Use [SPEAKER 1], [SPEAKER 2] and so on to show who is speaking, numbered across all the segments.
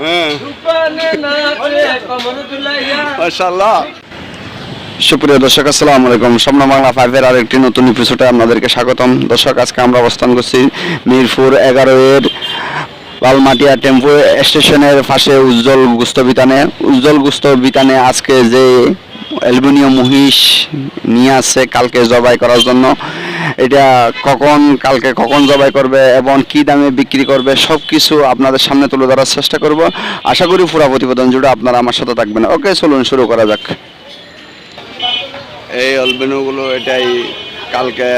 [SPEAKER 1] হ্যাঁ। সুপ্রিয় দর্শক আসসালামু আলাইকুম। স্বপ্ন বাংলা ফাইভের আরেকটি নতুন এপিসোডে আপনাদেরকে স্বাগতম। দর্শক আজকে আমরা অবস্থান করছি মিরপুর এগারো এর লালমাটিয়া টেম্পো স্টেশনের পাশে উজ্জ্বল গুস্ত বিতানে। উজ্জ্বল গুস্ত বিতানে আজকে যে অ্যালুমিনিয়াম মহিষ নিয়ে আসছে কালকে জবাই করার জন্য। এটা কখন, কালকে কখন জবাই করবে এবং কি দামে বিক্রি করবে সব কিছু আপনাদের সামনে তুলে ধরার চেষ্টা করব। আশা করি পুরো প্রতিবেদন জুড়ে আপনারা আমার সাথে থাকবেন। ওকে, চলুন, শুরু করা যাক। এই অলবেনুগুলো এটাই কালকে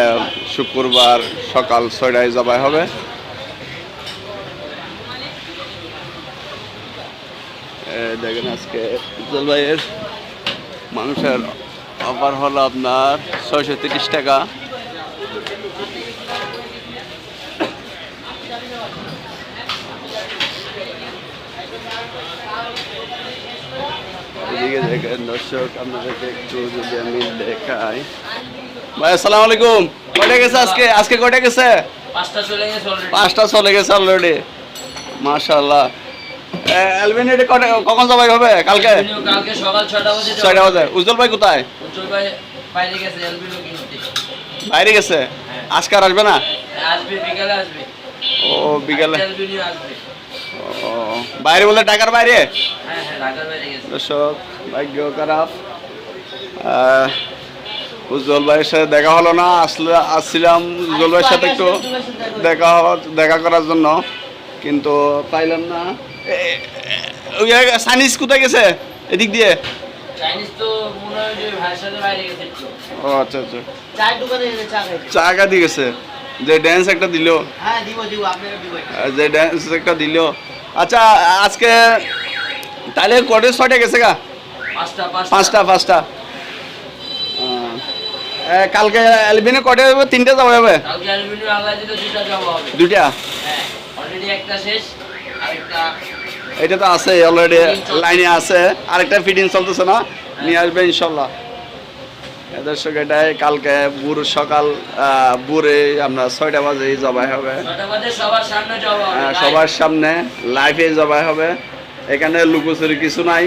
[SPEAKER 1] শুক্রবার সকাল ছয়টায় জবাই হবে। দেখেন আজকে জলবাইয়ের মানুষের অফার হলো আপনার ছয়শো তিরিশ টাকা। এদিকে দেখেন দর্শক আপনাদেরকে একটু যদি আমি দেখাই ভাই আসসালামু আলাইকুম কয়টা গেছে আজকে আজকে কয়টা গেছে
[SPEAKER 2] পাঁচটা চলে গেছে অলরেডি
[SPEAKER 1] মাশাল্লাহ অ্যালবিনেটে কখন জবাই হবে কালকে
[SPEAKER 2] কালকে সকাল ছয়টা বাজে
[SPEAKER 1] ছয়টা বাজে উজ্জ্বল ভাই কোথায়
[SPEAKER 2] উজ্জ্বল ভাই বাইরে গেছে এলবিনো কিনতে
[SPEAKER 1] বাইরে গেছে আজকে আর আসবে না
[SPEAKER 2] আসবে বিকালে আসবে
[SPEAKER 1] ও বিকেলে
[SPEAKER 2] আসবে
[SPEAKER 1] বাইরে বলে ঢাকার বাইরে?
[SPEAKER 2] হ্যাঁ হ্যাঁ
[SPEAKER 1] দর্শক ভাগ্য খারাপ। উজ্জ্বল ভাইয়ের সাথে দেখা হলো না আসলে আসছিলাম উজ্জ্বল ভাইয়ের সাথে একটু দেখা দেখা করার জন্য। কিন্তু পাইলাম না। সাইনিজ কোথায় গেছে? এদিক দিয়ে? ও আচ্ছা আচ্ছা।
[SPEAKER 2] চা খাইতে
[SPEAKER 1] গেছে? যে ড্যান্স একটা দিল।
[SPEAKER 2] হ্যাঁ
[SPEAKER 1] যে ড্যান্স একটা দিল। আচ্ছা আজকে তাহলে কটে ছয়টা গেছে গা?
[SPEAKER 2] পাঁচটা
[SPEAKER 1] পাঁচটা। কালকে এলবিনে কটে যাবে তিনটে যাওয়া যাবে
[SPEAKER 2] দিলে দুটা
[SPEAKER 1] এটা তো আছে অলরেডি লাইনে আছে। আরেকটা ফিটিং চলতেছে না? নিয়ে আসবে ইনশাল্লাহ। দর্শক এটাই কালকে বুর সকাল বুরে আমরা ছয়টা বাজে জবাই হবে।
[SPEAKER 2] সবার সামনে
[SPEAKER 1] আহ, সবার সামনে লাইভে জবাই হবে। এখানে লুকোচুরি কিছু নাই।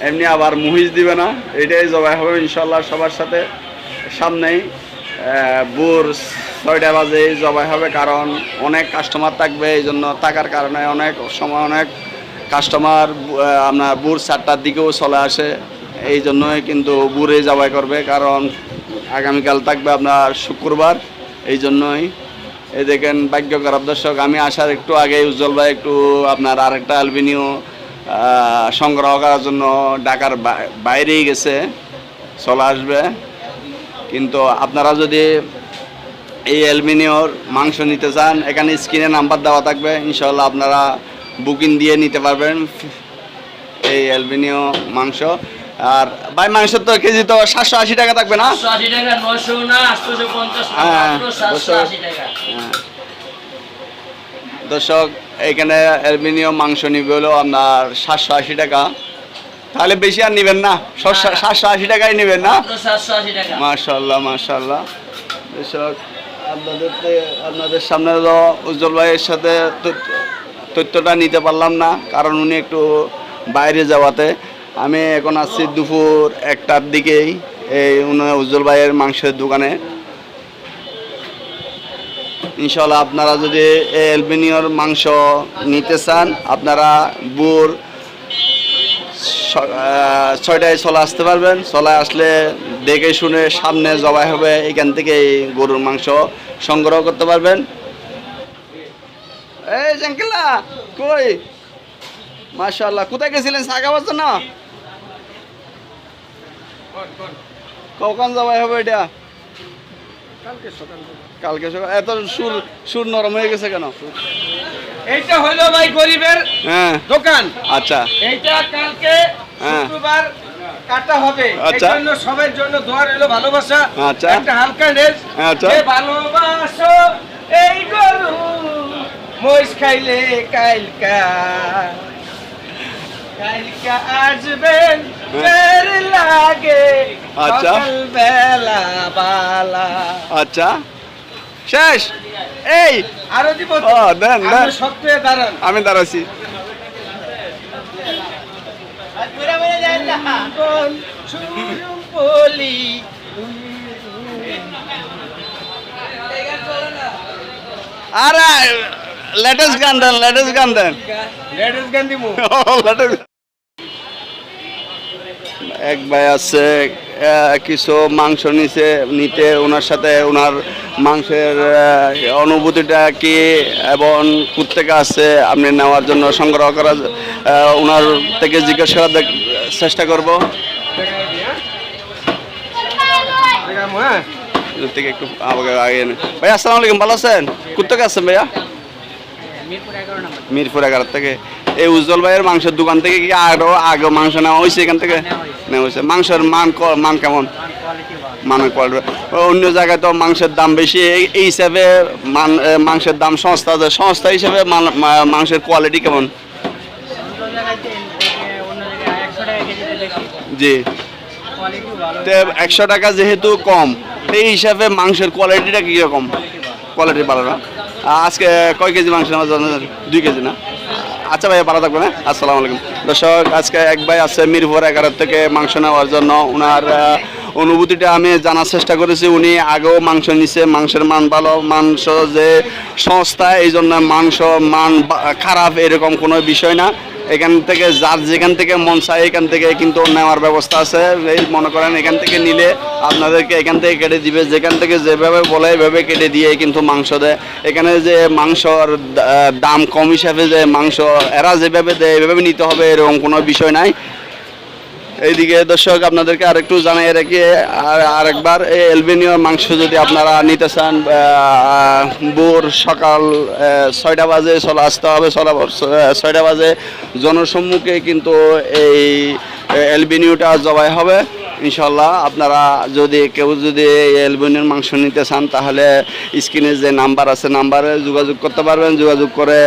[SPEAKER 1] এমনি আবার মুহিজ দিবে না। এটাই জবাই হবে ইনশাল্লাহ সবার সাথে সামনেই। ভোর ছয়টা বাজে জবাই হবে কারণ অনেক কাস্টমার থাকবে এই জন্য থাকার কারণে অনেক সময় অনেক কাস্টমার আপনার ভোর চারটার দিকেও চলে আসে। এই জন্যই কিন্তু বুড়ে জবাই করবে, কারণ আগামীকাল থাকবে আপনার শুক্রবার। এই জন্যই এই দেখেন ভাগ্য খারাপ দর্শক, আমি আসার একটু আগে উজ্জ্বল ভাই একটু আপনার আরেকটা অ্যালবিনিও সংগ্রহ করার জন্য ঢাকার বাইরেই গেছে, চলে আসবে। কিন্তু আপনারা যদি এই অ্যালমিনিয়র মাংস নিতে চান, এখানে স্ক্রিনে নাম্বার দেওয়া থাকবে ইনশাল্লাহ আপনারা বুকিং দিয়ে নিতে পারবেন এই অ্যালবিনিও মাংস। আর ভাই মাংসের তো কেজি তো সাতশো আশি টাকা থাকবে না? হ্যাঁ, দর্শক। হ্যাঁ। দর্শক এখানে অ্যালুমিনিয়াম মাংস নিবে হলো আপনার সাতশো আশি টাকা। তাহলে বেশি আর নেবেন না? সাতশো আশি টাকাই নেবেন না? মাশাল্লাহ মাশাল্লাহ। দর্শক আপনাদের আপনাদের সামনে তো উজ্জ্বল ভাইয়ের সাথে তথ্যটা নিতে পারলাম না কারণ উনি একটু বাইরে যাওয়াতে। আমি এখন আসছি দুপুর একটার দিকেই, এই উজ্জ্বল ভাইয়ের মাংসের দোকানে। ইনশাল্লাহ আপনারা যদি এই অ্যালবিনিয়র মাংস নিতে চান, আপনারা বুর ছয়টায় চলে আসতে পারবেন। চলে আসলে দেখে শুনে সামনে জবাই হবে, এখান থেকে গরুর মাংস সংগ্রহ করতে পারবেন। এই জাঙ্কেলা, কই? মাশাআল্লাহ, কোথায় গেছিলেন? চা খাওয়ার জন্য কখন জবাই হবে এটা? কালকে সকাল এত সুর সুর নরম হয়ে গেছে কেন?
[SPEAKER 2] এইটা হলো ভাই গরিবের
[SPEAKER 1] হ্যাঁ।
[SPEAKER 2] দোকান।
[SPEAKER 1] আচ্ছা।
[SPEAKER 2] এইটা কালকে
[SPEAKER 1] হ্যাঁ।
[SPEAKER 2] শুক্রবার কাটা হবে।
[SPEAKER 1] আচ্ছা।
[SPEAKER 2] জন্য সবার জন্য দোয়া রইল ভালোবাসা।
[SPEAKER 1] আচ্ছা।
[SPEAKER 2] একটা হালকা রেস।
[SPEAKER 1] আচ্ছা।
[SPEAKER 2] ভালোবাসো এই গরু মহিষ খাইলে কাইলকা। কাইলকা আসবেন। বের লাগে
[SPEAKER 1] আচ্ছা।
[SPEAKER 2] বেলা বালা।
[SPEAKER 1] আচ্ছা। শেষ। এই।
[SPEAKER 3] আরও দিব
[SPEAKER 1] দেন দেন।
[SPEAKER 3] সত্ত্বে দাঁড়ান।
[SPEAKER 1] আমি দাঁড়াচ্ছি।
[SPEAKER 3] বলি।
[SPEAKER 1] আরে লেটেস্ট গান দেন লেটেস্ট গান দেন।
[SPEAKER 3] লেডিস গান দিব।
[SPEAKER 1] এক ভাই আছে কিছু মাংস নিচে নিতে ওনার সাথে ওনার মাংসের অনুভূতিটা কি এবং কোথেকে আছে আপনি নেওয়ার জন্য সংগ্রহ করা ওনার থেকে জিজ্ঞেস করার চেষ্টা করব। আগে ভাই, আসসালামু আলাইকুম, ভালো আছেন? কোথেকে আছেন ভাইয়া? মিরপুর এগারো থেকে। এই উজ্জ্বল ভাইয়ের মাংসের দোকান থেকে কি আরও আগে মাংস নেওয়া হয়েছে এখান থেকে? নেওয়া হয়েছে। মাংসের মান মান কেমন? মানের কোয়ালিটি অন্য জায়গায় তো মাংসের দাম বেশি। এই- হিসাবে মান মাংসের দাম সস্তা আছে সংস্থা হিসেবে মাংসের কোয়ালিটি কেমন? জি। তো একশো টাকা যেহেতু কম এই হিসাবে মাংসের কোয়ালিটিটা কীরকম কোয়ালিটি ভালো। না? আজকে কয় কেজি মাংস নেওয়া? দুই কেজি না? আচ্ছা ভাই ভালো থাকবেন হ্যাঁ? আসসালামু আলাইকুম। দর্শক, আজকে এক ভাই আছে মিরপুর এগারো থেকে মাংস নেওয়ার জন্য। ওনার অনুভূতিটা আমি জানার চেষ্টা করেছি। উনি আগেও মাংস নিছে, মাংসের মান ভালো, মাংস যে সংস্থা এই জন্য মাংস মান খারাপ, এরকম কোনো বিষয় না। এখান থেকে যার যেখান থেকে মন চায় এখান থেকে কিন্তু নেওয়ার ব্যবস্থা আছে। এই মনে করেন এখান থেকে নিলে আপনাদেরকে এখান থেকে কেটে দিবে। যেখান থেকে যেভাবে বলে এভাবে কেটে দিয়ে কিন্তু মাংস দেয়। এখানে যে মাংসর দাম কম হিসাবে যে মাংস এরা যেভাবে দেয়, এভাবে নিতে হবে এরকম কোনো বিষয় নাই। এইদিকে দর্শক, আপনাদেরকে আরেকটু জানাই রেখে, আর আরেকবার এই এলবেনীয় মাংস যদি আপনারা নিতে চান ভোর সকাল ছয়টা বাজে চলে আসতে হবে ছয়টা বাজে। জনসম্মুখে কিন্তু এই এলবেনিওটা জবাই হবে। ইনশাল্লাহ আপনারা যদি, কেউ যদি এই এলবেনিয়ার মাংস নিতে চান, তাহলে স্ক্রিনে যে নাম্বার আছে, নাম্বারে যোগাযোগ করতে পারবেন। যোগাযোগ করে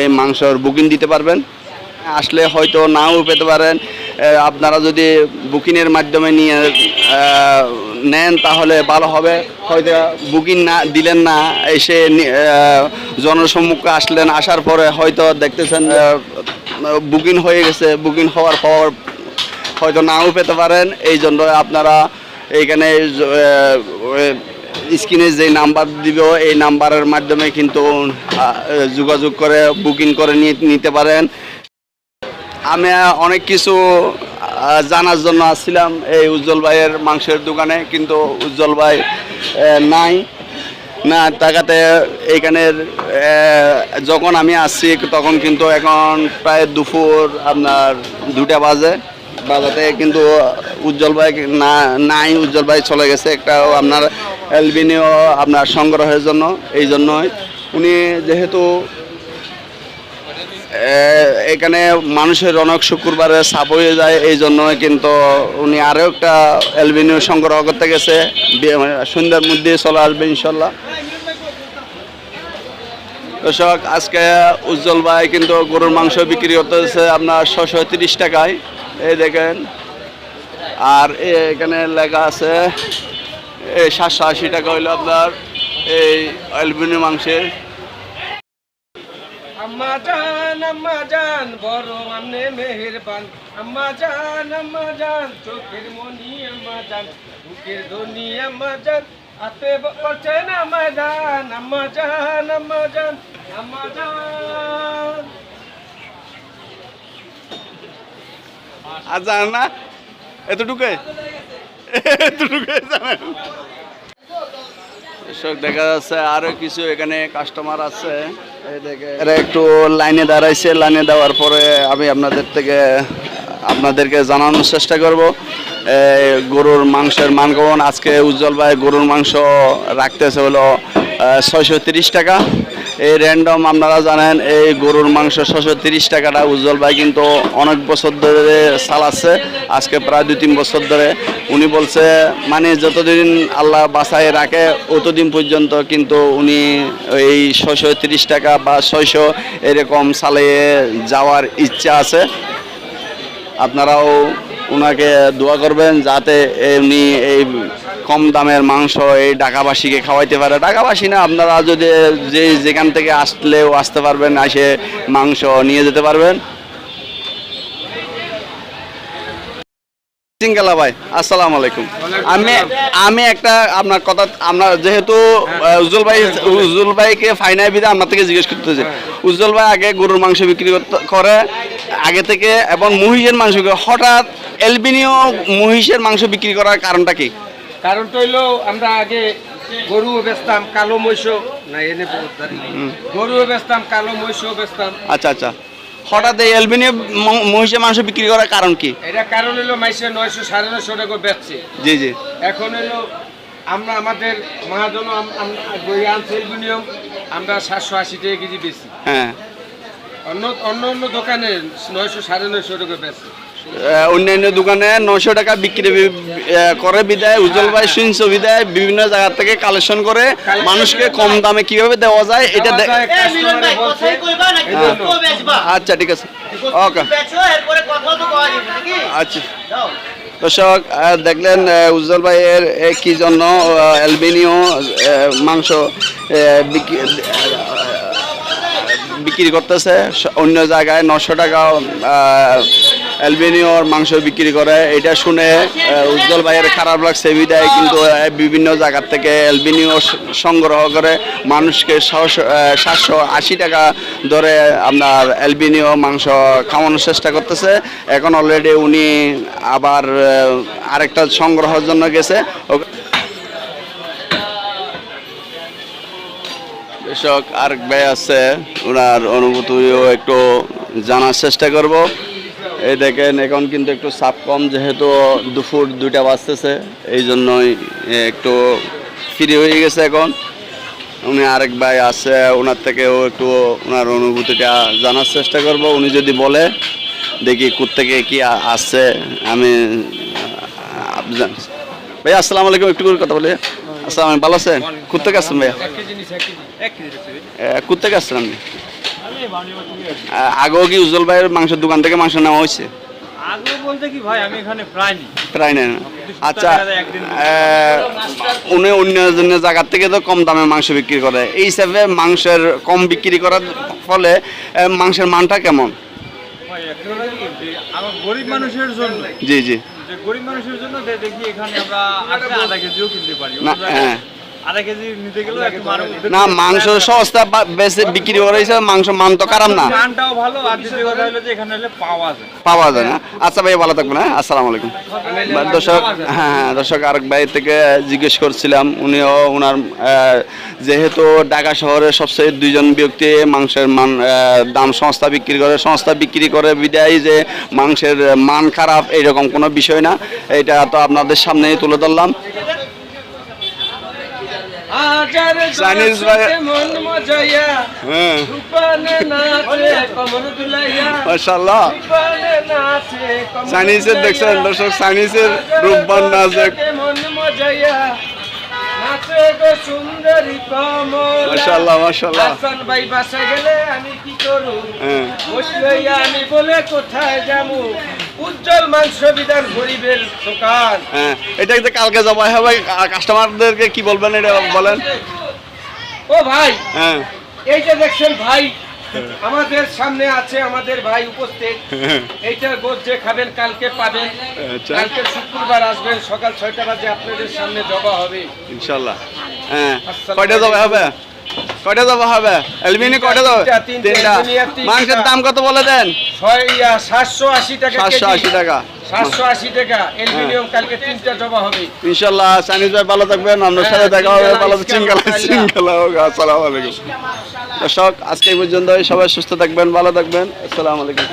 [SPEAKER 1] এই মাংসর বুকিং দিতে পারবেন। আসলে হয়তো নাও পেতে পারেন। আপনারা যদি বুকিংয়ের মাধ্যমে নিয়ে নেন তাহলে ভালো হবে। হয়তো বুকিং না, দিলেন না, এসে জনসম্মুখে আসলেন, আসার পরে হয়তো দেখতেছেন বুকিং হয়ে গেছে। বুকিং হওয়ার পর হয়তো নাও পেতে পারেন। এই জন্য আপনারা এইখানে স্ক্রিনে যে নাম্বার দিব, এই নাম্বারের মাধ্যমে কিন্তু যোগাযোগ করে বুকিং করে নিতে পারেন। আমি অনেক কিছু জানার জন্য আসছিলাম এই উজ্জ্বল ভাইয়ের মাংসের দোকানে, কিন্তু উজ্জ্বল ভাই নাই। না টাকাতে এইখানের যখন আমি আসছি, তখন কিন্তু এখন প্রায় দুপুর আপনার দুটা বাজে। বাজাতে কিন্তু উজ্জ্বল ভাই না, নাই, উজ্জ্বল ভাই চলে গেছে। একটা আপনার এলবিনিও আপনার সংগ্রহের জন্য, এই জন্যই। উনি যেহেতু এখানে মানুষের অনেক শুক্রবারে সাপ হয়ে যায়, এই জন্য কিন্তু উনি আরও একটা অ্যালবিনিও সংগ্রহ করতে গেছে। মানে সন্ধ্যার মধ্যে চলে আসবে ইনশাল্লাহ। দর্শক, আজকে উজ্জ্বল ভাই কিন্তু গরুর মাংস বিক্রি করতেছে আপনার ছশো তিরিশ টাকায়। এই দেখেন। আর এখানে লেখা আছে সাতশো আশি টাকা হইল আপনার এই অ্যালবিনিও মাংসের।
[SPEAKER 3] আম্মা জান আম্মা জান, বড় আমনে মেহেরবান। আম্মা জান আম্মা জান, চোখের মনি আম্মা জান, বুকের ধনি আম্মা জান, হাতে করছেন আম্মা জান আম্মা জান আম্মা জান আম্মা জান।
[SPEAKER 1] না? এতটুকুই জানেন? দর্শক, দেখা যাচ্ছে আরও কিছু এখানে কাস্টমার আছে। এরা একটু লাইনে দাঁড়াইছে, লাইনে দেওয়ার পরে আমি আপনাদের থেকে, আপনাদেরকে জানানোর চেষ্টা করব। গরুর মাংসের মান কমন? আজকে উজ্জ্বল ভাই গরুর মাংস রাখতেছে হলো ছয়শো টাকা। এই র্যান্ডম আপনারা জানেন, এই গরুর মাংস ছশো তিরিশ টাকাটা উজ্জ্বল ভাই কিন্তু অনেক বছর ধরে চালাচ্ছে আজকে প্রায় দুই তিন বছর ধরে। উনি বলছে মানে যতদিন আল্লাহ বাসায় রাখে, অতদিন পর্যন্ত কিন্তু উনি এই ছশো তিরিশ টাকা বা ছয়শো এরকম চালিয়ে যাওয়ার ইচ্ছা আছে। আপনারাও ওনাকে দোয়া করবেন যাতে উনি এই কম দামের মাংস এই ঢাকাবাসীকে খাওয়াইতে পারে। ঢাকাবাসী না আপনারা যদি যে যেখান থেকে আসলেও আসতে পারবেন এসে মাংস নিয়ে যেতে পারবেন। সিঙ্গালা ভাই আসসালামু আলাইকুম। আমি আমি একটা আপনার কথা আপনার যেহেতু আহ, উজ্জ্বল ভাই উজ্জ্বল ভাইকে ফাইনাল বিধে আপনার থেকে জিজ্ঞেস করতেছে। উজ্জ্বল ভাই আগে গরুর মাংস বিক্রি করতে- করে আগে থেকে এবং মহিষের মাংস হঠাৎ এলবিনিও মহিষের মাংস বিক্রি করার কারণটা কি?
[SPEAKER 3] কারণটা হইল আমরা আগে গরু বেচতাম কালো মহিষ না এনে বহুত দাঁড়িয়ে। গরু বেচতাম কালো মহিষ বেচতাম।
[SPEAKER 1] আচ্ছা আচ্ছা। হঠাৎ এই এলবিনিও ম- মহিষের মাংস বিক্রি করার কারণ কি?
[SPEAKER 3] এটা কারণ মাইসে নয়শো সাড়ে নয়শো টাকা বেচছে।
[SPEAKER 1] জি জি।
[SPEAKER 3] এখন আমরা আমাদের মহাজন আমরা সাতশো আশি টাকা কেজি বেশি
[SPEAKER 1] হ্যাঁ।
[SPEAKER 3] অন্য অন্য অন্য দোকানে নয়শো সাড়ে নয়শো টাকা বেচছে।
[SPEAKER 1] অন্যান্য দোকানে নশো টাকা বিক্রি করে বিদায় উজ্জ্বল ভাই শুনছো বিদায় বিভিন্ন জায়গা থেকে কালেকশন করে মানুষকে কম দামে কীভাবে দেওয়া যায় এটা
[SPEAKER 3] জন্য।
[SPEAKER 1] আচ্ছা ঠিক আছে। ওকে। আচ্ছা। দর্শক দেখলেন উজ্জ্বল ভাইয়ের কি জন্য অ্যালবেনিও মাংস বিক্রি- বিক্রি করতেছে। অন্য জায়গায় নশো টাকা অ্যালবেনিওর মাংস বিক্রি করে। এটা শুনে উজ্জ্বল ভাইয়ের খারাপ লাগছে, বিদায়। কিন্তু বিভিন্ন জায়গার থেকে অ্যালবেনিও সংগ্রহ করে মানুষকে সাতশো আশি টাকা ধরে আপনার অ্যালবিনিও মাংস খাওয়ানোর চেষ্টা করতেছে। এখন অলরেডি উনি আবার আরেকটা সংগ্রহের জন্য গেছে। কৃষক আরেক ভাই আছে, ওনার অনুভূতিও একটু জানার চেষ্টা করব। এই দেখেন এখন কিন্তু একটু চাপ কম যেহেতু দুপুর দুইটা বাজতেছে এই জন্যই একটু ফ্রি হয়ে গেছে এখন। উনি আরেক ভাই আছে ওনার থেকেও একটু ওনার অনুভূতিটা জানার চেষ্টা করব। উনি যদি বলে দেখি কোত্থেকে কি আসছে আমি ভাই আসসালামু আলাইকুম একটু করে কথা বলি। আসসালাম ভালো আছেন? কোথেকে আসছেন ভাইয়া? কোথেকে আসছেন আপনি? আগেও কি উজ্জ্বল ভাইয়ের মাংসের দোকান থেকে মাংস নেওয়া হয়েছে?
[SPEAKER 4] আগে বলতে কি ভাই আমি এখানে প্রায় নি?
[SPEAKER 1] প্রায় নেন আচ্ছা উনি অন্য জায়গার থেকে তো কম দামে মাংস বিক্রি করে। এই হিসাবে মাংসের কম বিক্রি করার ফলে মাংসের মানটা কেমন?
[SPEAKER 4] আমার গরিব মানুষের জন্য
[SPEAKER 1] জি জি।
[SPEAKER 4] যে গরিব মানুষের জন্য দেখি এখানে আমরা আধা কেজিও কিনতে পারি।
[SPEAKER 1] না, মাংস সস্তা বেশি বিক্রি করে হিসাবে মাংস মান তো খারাপ না।
[SPEAKER 4] পাওয়া যায়।
[SPEAKER 1] না। আচ্ছা ভাই ভালো থাকবেন হ্যাঁ? আসসালামু আলাইকুম। দর্শক হ্যাঁ হ্যাঁ দর্শক আরেক ভাই থেকে জিজ্ঞেস করছিলাম উনিও ওনার যেহেতু ঢাকা শহরে সবচেয়ে দুইজন ব্যক্তি মাংসের মান দাম সংস্থা বিক্রি করে সংস্থা বিক্রি করে বিদায় যে মাংসের মান খারাপ এইরকম কোনো বিষয় না। এটা তো আপনাদের সামনেই তুলে ধরলাম
[SPEAKER 3] হাজার
[SPEAKER 1] Chinese
[SPEAKER 3] দর্শকে
[SPEAKER 1] ভাই-
[SPEAKER 3] মন মজাইয়া
[SPEAKER 1] হ্যাঁ
[SPEAKER 3] রূপানে নাচে কমর দুলাইয়া
[SPEAKER 1] মাশাল্লাহ
[SPEAKER 3] কমর
[SPEAKER 1] চাইনিজের দেখছেন। দর্শক চাইনিজের রূপবান নাচ।
[SPEAKER 3] হাসান ভাই বাসা গেলে আমি কি করু?
[SPEAKER 1] হ্যাঁ।
[SPEAKER 3] আমি বলে কোথায় যাব? উজ্জ্বল মাংস বিধান গরিবের দোকান।
[SPEAKER 1] হ্যাঁ এটা যে কালকে জবাই হবে কাস্টমারদেরকে কি বলবেন এটা বলেন?
[SPEAKER 3] ও ভাই
[SPEAKER 1] হ্যাঁ।
[SPEAKER 3] এই যে দেখছেন ভাই আমাদের সামনে আছে আমাদের ভাই উপস্থিত। এইটা গোদ যে খাবেন কালকে পাবেন।
[SPEAKER 1] আচ্ছা।
[SPEAKER 3] কালকে শুক্রবার আসবেন সকাল ছয়টা বাজে আপনাদের সামনে জবা হবে।
[SPEAKER 1] ইনশাল্লাহ। হ্যাঁ। কয়টা জবা হবে? কয়টা জবা হবে? অ্যালুমিনিয়াম কয়টা
[SPEAKER 3] তিনটা।
[SPEAKER 1] মাংসের দাম কত বলে দেন?
[SPEAKER 3] সাতশো আশি টাকা
[SPEAKER 1] সাতশো আশি টাকা।
[SPEAKER 3] সাতশো আশি টাকা। অ্যালুমিনিয়াম কালকে তিনটা জবা হবে।
[SPEAKER 1] ইনশাল্লাহ সানিস ভাই ভালো থাকবেন। আপনার সাথে
[SPEAKER 3] হ্যাঁ,
[SPEAKER 1] দেখা হবে।
[SPEAKER 3] ইনশাল্লাহ,
[SPEAKER 1] ভালো চিঙ্গালা চিঙ্গালা হোক। আসসালামু আলাইকুম। দর্শক আজকে পর্যন্ত সবাই সুস্থ থাকবেন ভালো থাকবেন। আসসালামু আলাইকুম।